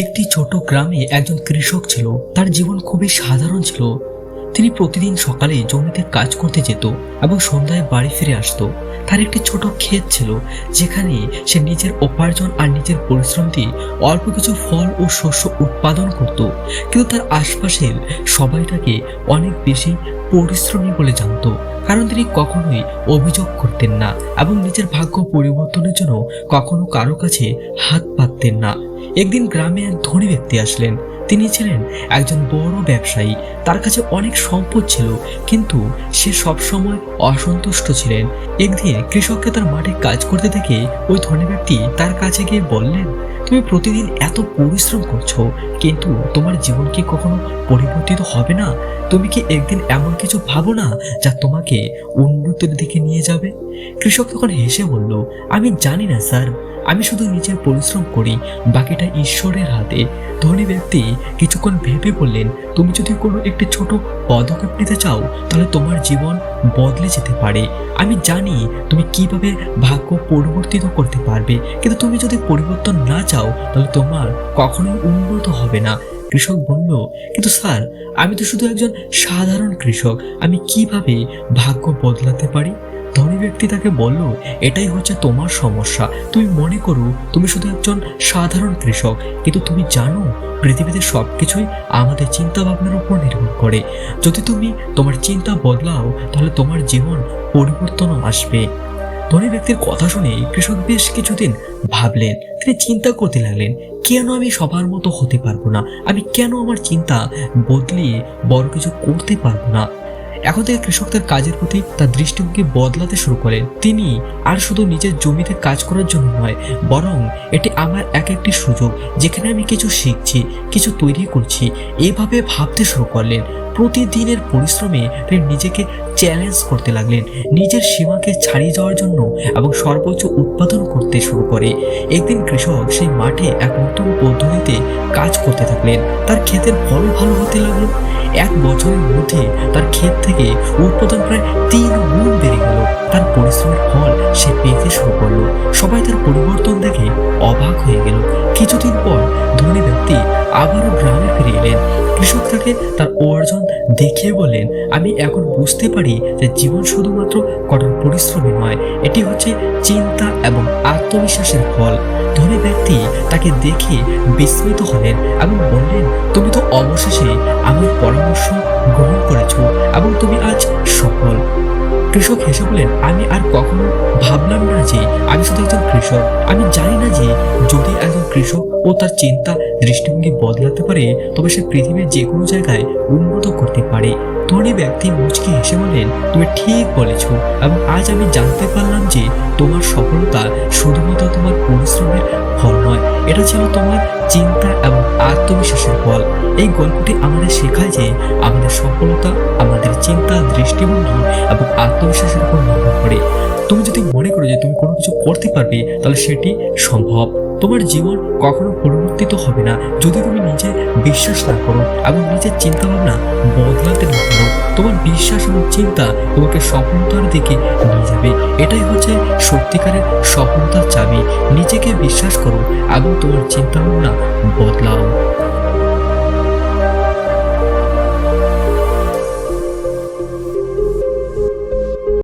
একটি ছোট গ্রামে একজন কৃষক ছিল, তার জীবন খুবই সাধারণ ছিল। তিনি প্রতিদিন সকালে জমিতে কাজ করতে যেত এবং সন্ধ্যায় বাড়ি ফিরে আসতো। তার একটি ছোট ক্ষেত ছিল, যেখানে সে নিজের উপার্জন আর নিজের পরিশ্রম দিয়ে অল্প কিছু ফল ও শস্য উৎপাদন করত। কিন্তু তার আশপাশের সবাই তাকে অনেক বেশি পরিশ্রমী বলে জানতো, কারণ তিনি কখনোই অভিযোগ করতেন না এবং নিজের ভাগ্য পরিবর্তনের জন্য কখনো কারও কাছে হাত পাততেন না। একদিন গ্রামে এক ধনী ব্যক্তি আসলেন। তিনি ছিলেন একজন বড় ব্যবসায়ী। তার কাছে অনেক সম্পদ ছিল, কিন্তু সে সবসময় অসন্তুষ্ট ছিলেন। একদিন কৃষককে তার মাঠে কাজ করতে দেখে ওই ধনী ব্যক্তি তার কাছে গিয়ে বললেন তুমি প্রতিদিন এত পরিশ্রম করছ, কিন্তু তোমার জীবন কি কখনো পরিবর্তিত হবে না? তুমি কি একদিন এমন কিছু ভাবো না যা তোমাকে উন্নতির দিকে নিয়ে যাবে? কৃষক তখন হেসে বলল, আমি জানি না, স্যার। আমি শুধু নিজের পরিশ্রম করি, বাকিটা ঈশ্বরের হাতে। ধনী ব্যক্তি কিছুক্ষণ ভেবে বললেন, তুমি যদি কোনো একটি ছোট পদক্ষেপ নিতে চাও, তাহলে তোমার জীবন বদলে যেতে পারে। আমি জানি তুমি কীভাবে ভাগ্য পরিবর্তিত করতে পারবে, কিন্তু তুমি যদি পরিবর্তন না চাও তাহলে তোমার কখনোই উন্নত হবে না। কৃষক বলল, কিন্তু স্যার, আমি তো শুধু একজন সাধারণ কৃষক। আমি কীভাবে ভাগ্য বদলাতে পারি? ধনী ব্যক্তি তাকে বলল, এটাই হচ্ছে তোমার সমস্যা। তুমি মনে করো, তুমি শুধু একজন সাধারণ কৃষক। কিন্তু তুমি জানো, পৃথিবীতে সব কিছুই আমাদের চিন্তা ভাবনার উপর নির্ভর করে। যদি তুমি তোমার চিন্তা বদলাও, তাহলে তোমার জীবন পরিবর্তনও আসবে। ধনী ব্যক্তির কথা শুনে কৃষক বেশ কিছুদিন ভাবলেন। তিনি চিন্তা করতে লাগলেন, কেন আমি সবার মতো হতে পারব না? আমি কেন আমার চিন্তা বদলিয়ে বড় কিছু করতে পারব না? এখন থেকে কৃষক তার কাজের প্রতি তার দৃষ্টিভঙ্গি বদলাতে শুরু করেন তিনি আর শুধু নিজের জমিতে কাজ করার জন্য নয়, বরং এটি আমার এক একটি সুযোগ, যেখানে আমি কিছু শিখছি, কিছু তৈরি করছি। এভাবে ভাবতে শুরু করলেন। প্রতিদিনের পরিশ্রমে তিনি নিজেকে চ্যালেঞ্জ করতে লাগলেন। নিজের সীমাকে ছাড়িয়ে যাওয়ার জন্য এবং সর্বোচ্চ উৎপাদন করতে শুরু করে। একদিন কৃষক সেই মাঠে এক নতুন পদ্ধতিতে কাজ করতে থাকলেন। তার ক্ষেতের ফলন ভালো হতে লাগল। এক বছরের মধ্যে তার ক্ষেত থেকে উৎপাদন প্রায় তিন গুণ বেড়ে গেল। তার পরিশ্রমের ফল সে পেতে শুরু করল। সবাই তার পরিবর্তন দেখে অবাক হয়ে গেল। কিছুদিন পর আবারও গ্রামে ফিরে এলেন। কৃষক তাকে তার অর্জন দেখিয়ে বলেন আমি এখন বুঝতে পারি যে জীবন শুধুমাত্র কঠোর পরিশ্রমী নয়, এটি হচ্ছে চিন্তা এবং আত্মবিশ্বাসের ফল। ধনী ব্যক্তি তাকে দেখে বিস্মিত হলেন এবং বললেন, তুমি তো অবশেষে আমার পরামর্শ গ্রহণ করেছ এবং তুমি আজ সফল। কৃষক হেসে বলেন, আমি আর কখনো ভাবলাম না যে আমি শুধু একজন কৃষক। আমি জানি না যে যদি একজন কৃষক ও তার চিন্তা দৃষ্টিভঙ্গি বদলাতে পারে, তবে সে পৃথিবীর যে কোনো জায়গায় উন্নত করতে পারে। ধনী ব্যক্তি মুচকি হেসে বলেন, তুমি ঠিক বলেছ এবং আজ আমি জানতে পারলাম যে এটা ছিল তোমার চিন্তা এবং আত্মবিশ্বাসের ফল এই গল্পটি আমাদের শেখায় যে আমাদের সফলতা আমাদের চিন্তা, দৃষ্টিভঙ্গি এবং আত্মবিশ্বাসের উপর নির্ভর করে। তুমি যদি মনে করো যে তুমি কোনো কিছু করতে পারবে, তাহলে সেটি সম্ভব। তোমার জীবন কখনো পরিবর্তিত হবে না। যদি তুমি নিজে বিশ্বাস না করো এবং নিজের চিন্তা ভাবনা বদলাতে না পারো, তোমার বিশ্বাস এবং চিন্তা তোমাকে সফলতার দিকে নিয়ে যাবে। সত্যিকারের সফলতার চাবি। নিজেকে বিশ্বাস করো এবং তোমার চিন্তাভাবনা বদলাও।